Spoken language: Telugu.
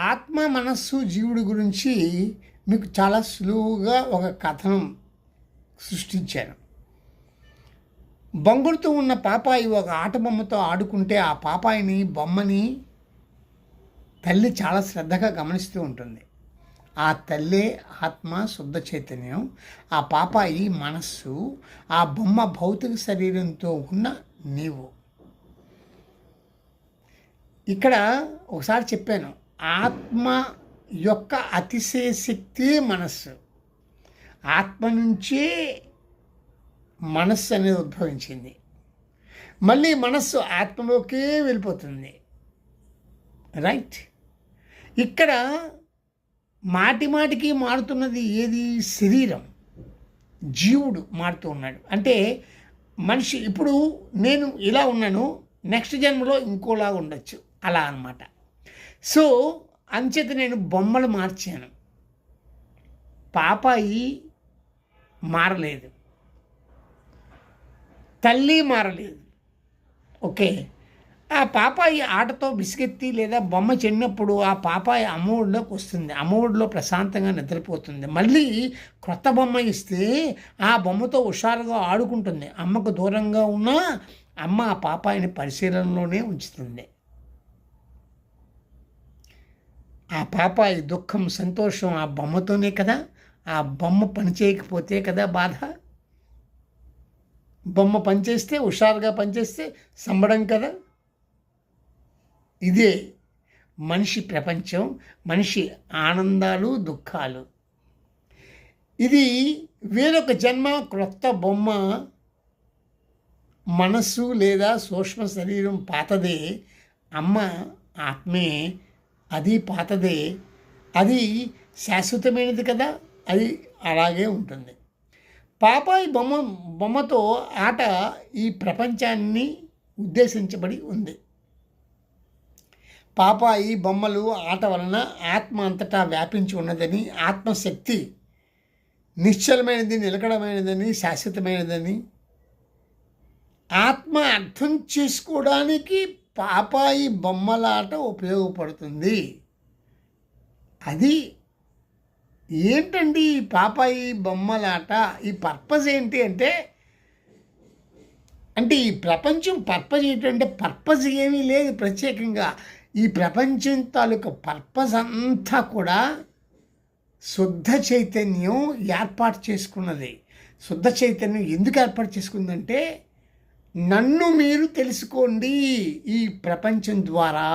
ఆత్మ మనస్సు జీవుడి గురించి మీకు చాలా సులువుగా ఒక కథనం సృష్టించాను. బొంగుడుతూ ఉన్న పాపాయి ఒక ఆట బొమ్మతో ఆడుకుంటే ఆ పాపాయిని బొమ్మని తల్లి చాలా శ్రద్ధగా గమనిస్తూ ఉంటుంది. ఆ తల్లే ఆత్మ శుద్ధ చైతన్యం. ఆ పాపాయి మనస్సు ఆ బొమ్మ భౌతిక శరీరంతో ఉన్న నీవు. ఇక్కడ ఒకసారి చెప్పాను ఆత్మ యొక్క అతిశయ శక్తి మనస్సు. ఆత్మ నుంచే మనస్సు అనేది ఉద్భవించింది. మళ్ళీ మనస్సు ఆత్మలోకే వెళ్ళిపోతుంది. రైట్ ఇక్కడ మాటి మాటికి మారుతున్నది ఏది? శరీరం. జీవుడు మారుతూ ఉన్నాడు. అంటే మనిషి ఇప్పుడు నేను ఇలా ఉన్నాను నెక్స్ట్ జన్మలో ఇంకోలా ఉండొచ్చు. అలా అన్నమాట. సో అంచేత నేను బొమ్మలు మార్చాను. పాపాయి మారలేదు. తల్లి మారలేదు. ఓకే. ఆ పాపాయి ఆటతో బిసిగెత్తి లేదా బొమ్మ చెడినప్పుడు ఆ పాపాయి అమ్మఒడిలోకి వస్తుంది. అమ్మఒడిలో ప్రశాంతంగా నిద్రపోతుంది. మళ్ళీ క్రొత్త బొమ్మ ఇస్తే ఆ బొమ్మతో హుషారుగా ఆడుకుంటుంది. అమ్మకు దూరంగా ఉన్న అమ్మ ఆ పాపాయిని పరిశీలనలోనే ఉంచుతుంది. ఆ పాపాయి దుఃఖం సంతోషం ఆ బొమ్మతోనే కదా? ఆ బొమ్మ పనిచేయకపోతే కదా బాధ? బొమ్మ పనిచేస్తే హుషారుగా పనిచేస్తే సంబడం కదా? ఇదే మనిషి ప్రపంచం మనిషి ఆనందాలు దుఃఖాలు. ఇది వేరొక జన్మ క్రొత్త బొమ్మ మనస్సు లేదా సూక్ష్మ శరీరం పాతదే. అమ్మ ఆత్మే అది పాతదే అది శాశ్వతమైనది కదా అది అలాగే ఉంటుంది. పాపాయి బొమ్మ బొమ్మతో ఆట ఈ ప్రపంచాన్ని ఉద్దేశించబడి ఉంది. పాపాయి బొమ్మలు ఆట వలన ఆత్మ అంతటా వ్యాపించి ఉన్నదని ఆత్మశక్తి నిశ్చలమైనది నిలకడమైనదని శాశ్వతమైనదని ఆత్మ అర్థం చేసుకోవడానికి పాపాయి బొమ్మలాట ఉపయోగపడుతుంది. అది ఏంటండి ఈ పాపాయి బొమ్మలాట? ఈ పర్పస్ ఏంటి అంటే అంటే ఈ ప్రపంచం పర్పస్ ఏంటంటే పర్పస్ ఏమీ లేదు ప్రత్యేకంగా. ఈ ప్రపంచం తాలూకా పర్పస్ అంతా కూడా శుద్ధ చైతన్యం ఏర్పాటు చేసుకున్నది. శుద్ధ చైతన్యం ఎందుకు ఏర్పాటు చేసుకుందంటే నన్ను మీరు తెలుసుకోండి ఈ ప్రపంచం ద్వారా.